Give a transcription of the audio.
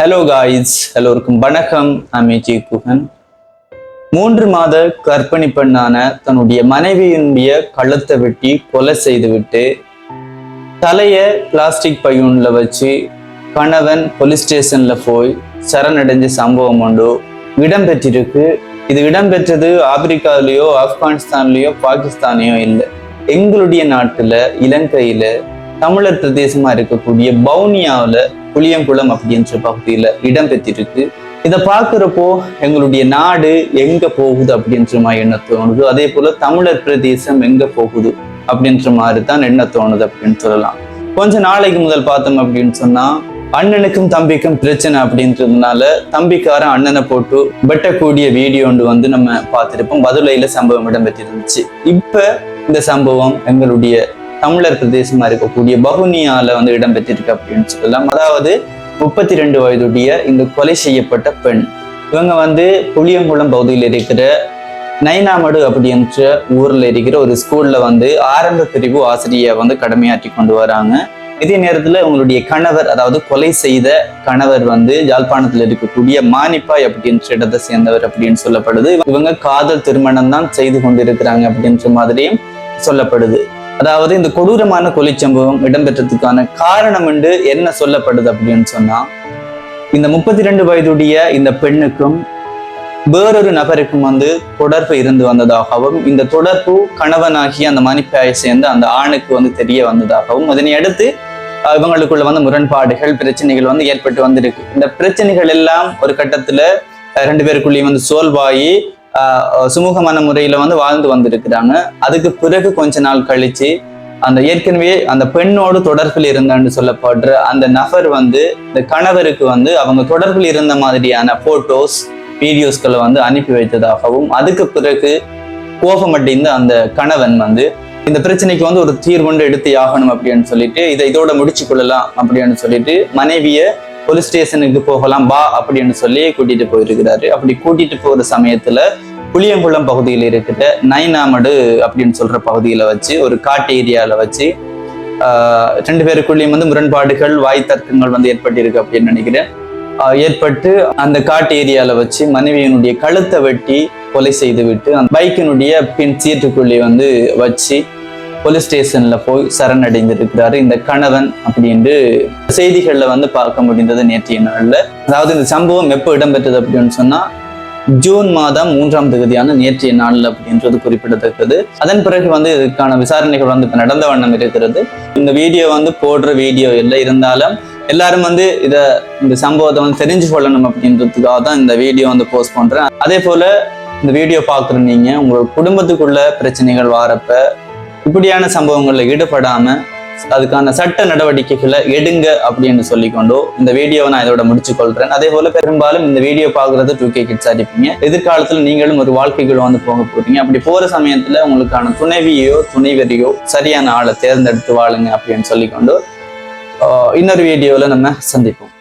Hello guys எல்லோருக்கும் வணக்கம். நான் குகன் குஹன் மூன்று மாத கற்பணி பெண்ணான தன்னுடைய மனைவியினுடைய கழுத்தை வெட்டி கொலை செய்துவிட்டு தலைய பிளாஸ்டிக் பையனில் வச்சு கணவன் போலீஸ் ஸ்டேஷன்ல போய் சரணடைஞ்ச சம்பவம் உண்டு. இடம்பெற்றிருக்கு. இது இடம்பெற்றது ஆப்பிரிக்காவிலேயோ ஆப்கானிஸ்தான்லேயோ பாகிஸ்தானையோ இல்லை. எங்களுடைய நாட்டில் இலங்கையில் தமிழர் பிரதேசமாக இருக்கக்கூடிய பவுனியாவில் புளியங்குளம் அப்படின்ற பகுதியில் இடம்பெற்றிருக்கு இதை பார்க்குறப்போ எங்களுடைய நாடு எங்கே போகுது அப்படின்ற மாதிரி என்ன தோணுது? அதே போல் தமிழர் பிரதேசம் எங்கே போகுது அப்படின்ற மாதிரி தான் என்ன தோணுது அப்படின்னு சொல்லலாம். கொஞ்ச நாளைக்கு முதல் பார்த்தோம் அப்படின்னு சொன்னால் அண்ணனுக்கும் தம்பிக்கும் பிரச்சனை அப்படின்றதுனால தம்பிக்காரன் அண்ணனை போட்டு வெட்டக்கூடிய வீடியோ ஒன்று வந்து நம்ம பார்த்துருப்போம். மதுரையில சம்பவம் இடம்பெற்றிருந்துச்சு. இப்ப இந்த சம்பவம் எங்களுடைய தமிழர் பிரதேசமா இருக்கக்கூடிய பகுனியால வந்து இடம்பெற்றிருக்கு அப்படின்னு சொல்லலாம். அதாவது முப்பத்தி ரெண்டு வயதுடைய இந்த கொலை செய்யப்பட்ட பெண். இவங்க வந்து புளியங்குளம் பகுதியில் இருக்கிற நைனாமடு அப்படின்ற ஊர்ல இருக்கிற ஒரு ஸ்கூல்ல வந்து ஆரம்ப பிரிவு ஆசிரியை வந்து கடமையாற்றி கொண்டு வராங்க. இதே நேரத்துல உங்களுடைய கணவர் அதாவது கொலை செய்த கணவர் வந்து யாழ்ப்பாணத்தில் இருக்கக்கூடிய மானிப்பாய் அப்படின்ற இடத்தை சேர்ந்தவர் அப்படின்னு சொல்லப்படுது. இவங்க காதல் திருமணம் தான் செய்து கொண்டிருக்கிறாங்க அப்படின்ற மாதிரியும் சொல்லப்படுது. அதாவது இந்த கொடூரமான கொலை சம்பவம் இடம்பெற்றதுக்கான காரணம் என்று என்ன சொல்லப்படுது அப்படின்னு சொன்னா இந்த முப்பத்தி ரெண்டு வயதுடைய இந்த பெண்ணுக்கும் வேறொரு நபருக்கும் வந்து தொடர்பு இருந்து வந்ததாகவும் இந்த தொடர்பு கணவனாகிய அந்த மணிப்பாயை சேர்ந்து அந்த ஆணுக்கு வந்து தெரிய வந்ததாகவும் அதனை அடுத்து இவங்களுக்குள்ள வந்து முரண்பாடுகள் பிரச்சனைகள் வந்து ஏற்பட்டு வந்திருக்கு. இந்த பிரச்சனைகள் எல்லாம் ஒரு கட்டத்துல ரெண்டு பேருக்குள்ளேயும் வந்து சோல்வாயி சுமூகமான முறையில வந்து வாழ்ந்து வந்திருக்கிறாங்க. அதுக்கு பிறகு கொஞ்ச நாள் கழிச்சு அந்த ஏற்கனவே அந்த பெண்ணோடு தொடர்பில் இருந்தான்னு சொல்லப்படுற அந்த நபர் வந்து இந்த கணவருக்கு வந்து அவங்க தொடர்பில் இருந்த மாதிரியான போட்டோஸ் வீடியோஸ்களை வந்து அனுப்பி வைத்ததாகவும் அதுக்கு பிறகு கோபமடைந்த அந்த கணவன் வந்து இந்த பிரச்சனைக்கு வந்து ஒரு தீர்வுண்டு எடுத்து ஆகணும் அப்படின்னு சொல்லிட்டு இதை இதோட முடிச்சு கொள்ளலாம் அப்படின்னு சொல்லிட்டு மனைவியை போலீஸ் ஸ்டேஷனுக்கு போகலாம் வா அப்படின்னு சொல்லி கூட்டிட்டு போயிருக்கிறாரு. அப்படி கூட்டிட்டு போகிற சமயத்துல புளியங்குளம் பகுதியில் இருக்கிற நைனாமடு அப்படின்னு சொல்ற பகுதியில வச்சு ஒரு காட்டு ஏரியால வச்சு ரெண்டு பேருக்குள்ளேயும் வந்து முரண்பாடுகள் வாய் தர்க்கங்கள் வந்து ஏற்பட்டிருக்கு அப்படின்னு நினைக்கிறேன். ஏற்பட்டு அந்த காட்டு ஏரியால வச்சு மனைவியினுடைய கழுத்தை வெட்டி கொலை செய்து விட்டு அந்த பைக்கினுடைய பின் சீட்டுக்குள்ளே வந்து வச்சு போலீஸ் ஸ்டேஷன்ல போய் சரணடைந்திருக்கிறாரு இந்த கணவன் அப்படின்ட்டு செய்திகள்ல வந்து பார்க்க முடிந்தது நேற்றைய நாள்ல. அதாவது இந்த சம்பவம் எப்போ இடம்பெற்றது அப்படின்னு சொன்னா ஜூன் மாதம் மூன்றாம் தேதியான நேற்றைய நாள் அப்படின்றது குறிப்பிடத்தக்கது. அதன் பிறகு வந்து இதுக்கான விசாரணைகள் வந்து இப்போ நடந்த வண்ணம் இருக்கிறது. இந்த வீடியோ வந்து போடுற வீடியோ இல்லை இருந்தாலும் எல்லாரும் வந்து இதை இந்த சம்பவத்தை வந்து தெரிஞ்சு கொள்ளணும் அப்படின்றதுக்காக தான் இந்த வீடியோ வந்து போஸ்ட் பண்ணுறேன் அதே போல இந்த வீடியோ பார்க்குற நீங்கள் உங்கள் குடும்பத்துக்குள்ள பிரச்சனைகள் வாரப்ப இப்படியான சம்பவங்களில் ஈடுபடாமல் அதுக்கான சட்ட நடவடிக்கைகளை எடுங்க அப்படின்னு சொல்லிக்கொண்டு இந்த வீடியோவை நான் இதோட முடிச்சு கொள்றேன் அதே போல பெரும்பாலும் இந்த வீடியோ பாக்குறது டூ கே கிட்ஸா இருப்பீங்க எதிர்காலத்துல நீங்களும் ஒரு வாழ்க்கைக்குள்ள வந்து போக போறீங்க. அப்படி போற சமயத்துல உங்களுக்கான துணைவியோ துணைவரியோ சரியான ஆளை தேர்ந்தெடுத்து வாழுங்க அப்படின்னு சொல்லிக்கொண்டு இன்னொரு வீடியோவில் நம்ம சந்திப்போம்.